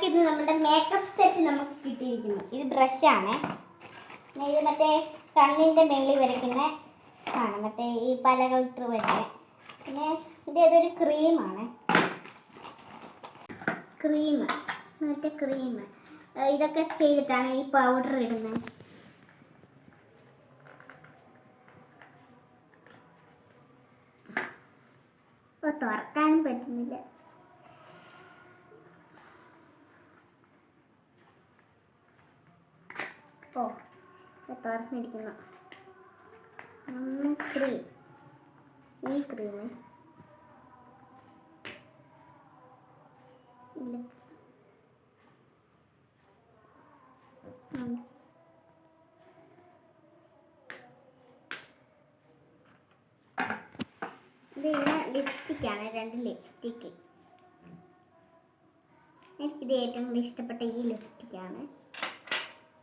Guys ഇത് നമ്മുടെ makeup set നമുക്ക് കിട്ടിയിരിക്കുന്നു. ഇത് ബ്രഷാണ് ഇത് മറ്റേ കണ്ണിന്റെ മേളിൽ വരയ്ക്കുന്ന ആണ് മറ്റേ ഈ പല കളർ വരുന്നത് പിന്നെ ഇത് ഏതൊരു ക്രീമാണ് ക്രീം മറ്റേ ക്രീം ഇതൊക്കെ ചെയ്തിട്ടാണ് ഈ പൗഡർ ഇടുന്നത് തുറക്കാനും പറ്റുന്നില്ല. ഓ തുറന്നിരിക്കുന്നു ക്രീം ഈ ക്രീം ഇല്ല. ഉം. ഇത് പിന്നെ ലിപ്സ്റ്റിക്കാണ് രണ്ട് ലിപ്സ്റ്റിക്ക് എനിക്കിത് ഏറ്റവും കൂടുതൽ ഇഷ്ടപ്പെട്ട ഈ ലിപ്സ്റ്റിക്കാണ്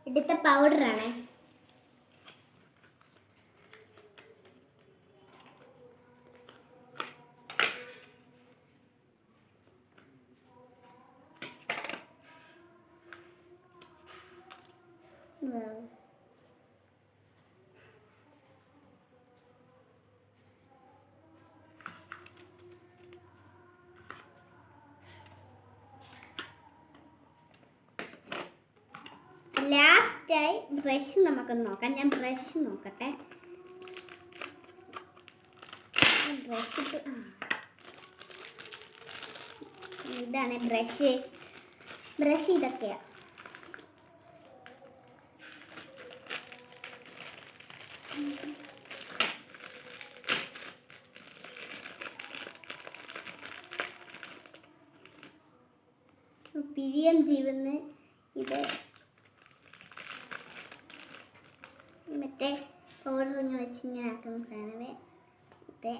എടുത്ത പൗഡറാണേ Wow. ലാസ്റ്റായി ബ്രഷ് നമുക്ക് നോക്കാം. ഞാൻ ബ്രഷ് നോക്കട്ടെ. ബ്രഷ് ഇതാണ് ബ്രഷ് ബ്രഷ് ഇതൊക്കെയാ. പിരിയം ജീവന്ന് ഇത് മറ്റേ പൗഡർ ഇങ്ങനെ വെച്ച് ഇങ്ങനെ ആക്കുന്ന സാധനമേ ഇത്.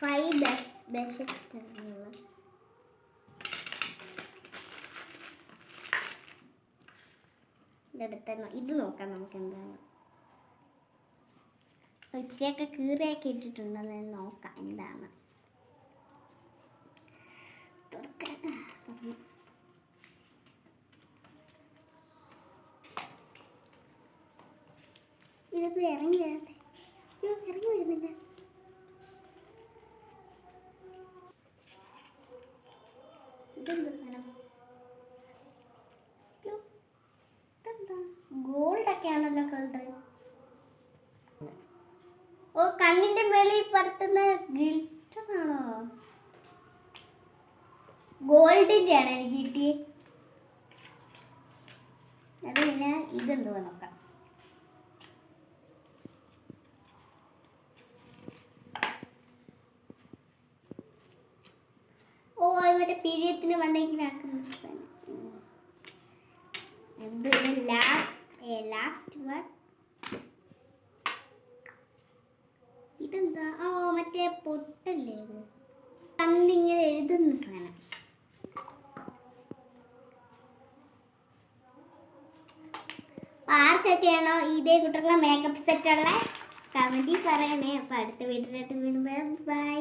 ഫൈവ് ബസ് ബസ് ഇതെടുത്ത ഇത് നോക്കാം നമുക്ക് എന്താണ്. ഇച്ചിരിയൊക്കെ കീറിയൊക്കെ ഇട്ടിട്ടുണ്ടെന്ന് നോക്കാം എന്താണ്. ഇതൊക്കെ ഇറങ്ങി വരട്ടെ. അയ്യോ ഇറങ്ങി വരുന്നില്ല. ഓ കണ്ണിന്റെ വെളിയിൽ പരത്തുന്ന ഗിൽറ്ററാണോ ഗോൾഡിന്റെ ആണ് എനിക്ക് കിട്ടിയത് അത് പിന്നെ ഇതെന്തുവാ നോക്കാം ഓ അത് മറ്റേ പീരിയത്തിന് വന്നെങ്കിൽ ആക്കുന്ന ലാസ്റ്റ് ലാസ്റ്റ് വൺ ഇതെന്താ? ഓ മറ്റേ പൊട്ടല്ലേ ഇത്? കണ്ണിങ്ങനെ എഴുതുന്ന സാധനം ആർക്കൊക്കെയാണോ ഇതേ കുട്ടികളുടെ മേക്കപ്പ് സെറ്റ് ഉള്ള? കമന്റിൽ പറയണേ. അപ്പോൾ അടുത്ത വീട്ടിലായിട്ട് വീണ്ടും ബൈ